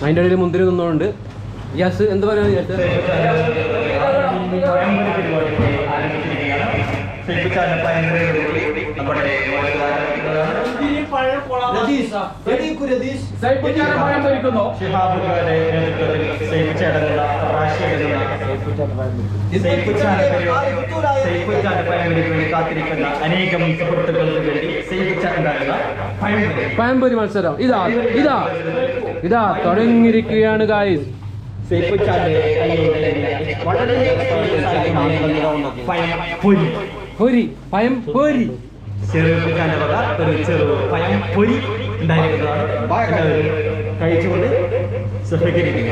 അതിന്റെ ഇടയിൽ മുന്തിരി നിന്നുകൊണ്ട് യാസ് എന്ത് പറയാൻ പഴം പഴംപൊരി മത്സരം. ഇതാ ഇതാ ഇതാ തുടങ്ങിയിരിക്കുകയാണ് ഗായ്സ് പൊരി പയം പൊരി ഒരു ചെറു പയം പൊരി ഉണ്ടായിരിക്കുന്നതാണ് കഴിച്ചുകൊണ്ട് സഹകരിക്കുക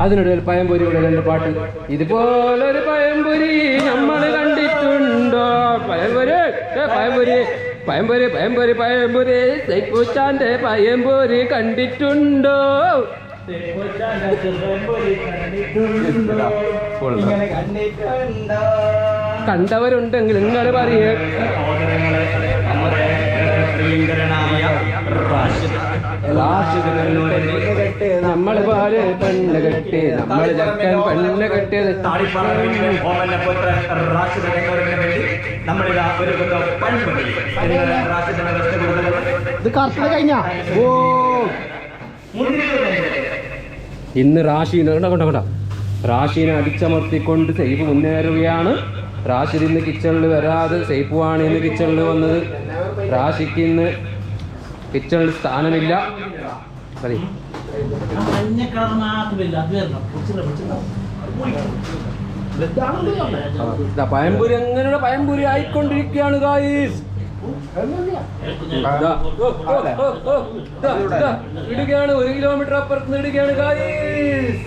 അതിനിടയിൽ പയംപൊരിയുടെ രണ്ട് പാട്ട്. ഇതുപോലൊരു പയമ്പൊരി നമ്മൾ കണ്ടിട്ടുണ്ടോ? പയമ്പൊരി ഏ, പയമ്പൊരി പയമ്പൊരി പയമ്പൊരി തൈപ്പൂച്ചാന്റെ പയമ്പൊരി കണ്ടിട്ടുണ്ടോ? കണ്ടവരുണ്ടെങ്കിൽ നിങ്ങൾ പറയേ സഹോദരങ്ങളെ നമ്മുടെ പ്രിയങ്കരനായ റാഷിദ് പാൽ പെണ്ണ് കെട്ടി. നമ്മൾ ചക്കൻ പെണ്ണ് കെട്ടിയത് ഇത് കറക്റ്റ് കഴിഞ്ഞ? ഓ. ഇന്ന് റാഷി കണ്ടോ കണ്ടോ കണ്ടോ? റാഷീനെ അടിച്ചമർത്തിക്കൊണ്ട് സേഫ് മുന്നേറുകയാണ്. റാഷിദ് ഇന്ന് കിച്ചണിൽ വരാതെ സേഫുമാണ് ഇന്ന് കിച്ചണിൽ വന്നത്. റാഷിക്ക് ഇന്ന് കിച്ചണിൽ സ്ഥാനമില്ല. പറയ്. എങ്ങനെയുള്ള പയംപുരി ആയിക്കൊണ്ടിരിക്കുകയാണ് ഗായ്സ് ഇടുകയാണ് ഒരു കിലോമീറ്റർ അപ്പുറത്ത് നിന്ന് ഇടുകയാണ് ഗായിസ്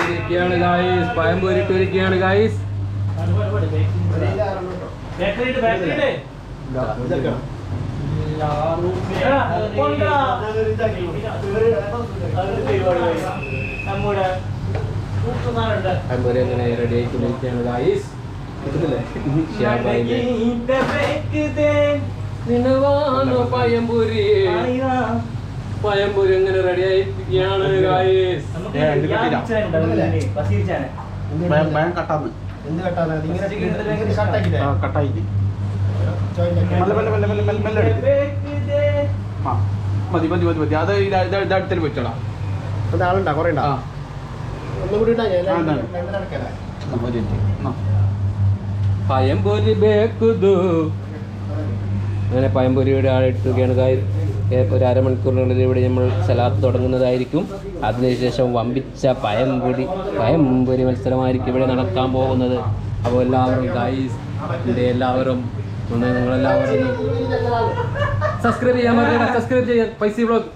ഇരിക്കുകയാണ് ഗായിസ് പയംപുരി ഇട്ടിരിക്കുകയാണ് ഗായ്സ് ബേക്കറിയില്ലേ നമ്മുടെ പയംപുരി എങ്ങനെ റെഡി ആയിക്കൊണ്ടിരിക്കുകയാണ് ഗായ്സ് നിന്നവാനോ പയംപുരി പയംപുരി എങ്ങനെ റെഡി ആയിരിക്കുകയാണ് ഗായ്സ് ഭയം കട്ടാന്ന്. എന്ത് കട്ടാന്ന്? കട്ടായി. മെല്ലെ മെല്ലെ മെല്ലെ മെല്ലെ മെല്ലെ മതി മതി മതി മതി. അത് ഇത് അടുത്തേക്ക് വെച്ചോളാം. അത് ആളുണ്ടാ കുറെ ഉണ്ടാ. പയംപൊരി ബേക്കുതു അങ്ങനെ പയംപൊരിയുടെ ആളെടുക്കുകയാണ് കാര്യം ഒരു അരമണിക്കൂറിനുള്ളിൽ ഇവിടെ നമ്മൾ സലാത്ത് തുടങ്ങുന്നതായിരിക്കും. അതിനുശേഷം വമ്പിച്ച പയംപൊരി പയംപൊരി മത്സരമായിരിക്കും ഇവിടെ നടക്കാൻ പോകുന്നത്. അപ്പോൾ എല്ലാവരും ഗായ്സ് എല്ലാവരും നിങ്ങളെല്ലാവരും സബ്സ്ക്രൈബ് ചെയ്യാൻ മറക്കണ്ട സബ്സ്ക്രൈബ് ചെയ്യാൻ പൈസ ബ്ലോഗ്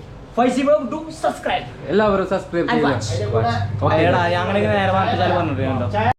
എല്ലാവരും സബ്സ്ക്രൈബ് ചെയ്യുക ഓക്കെ ഞങ്ങളിങ്ങനെ നേരെ മാറ്റി പറഞ്ഞിട്ടുണ്ട്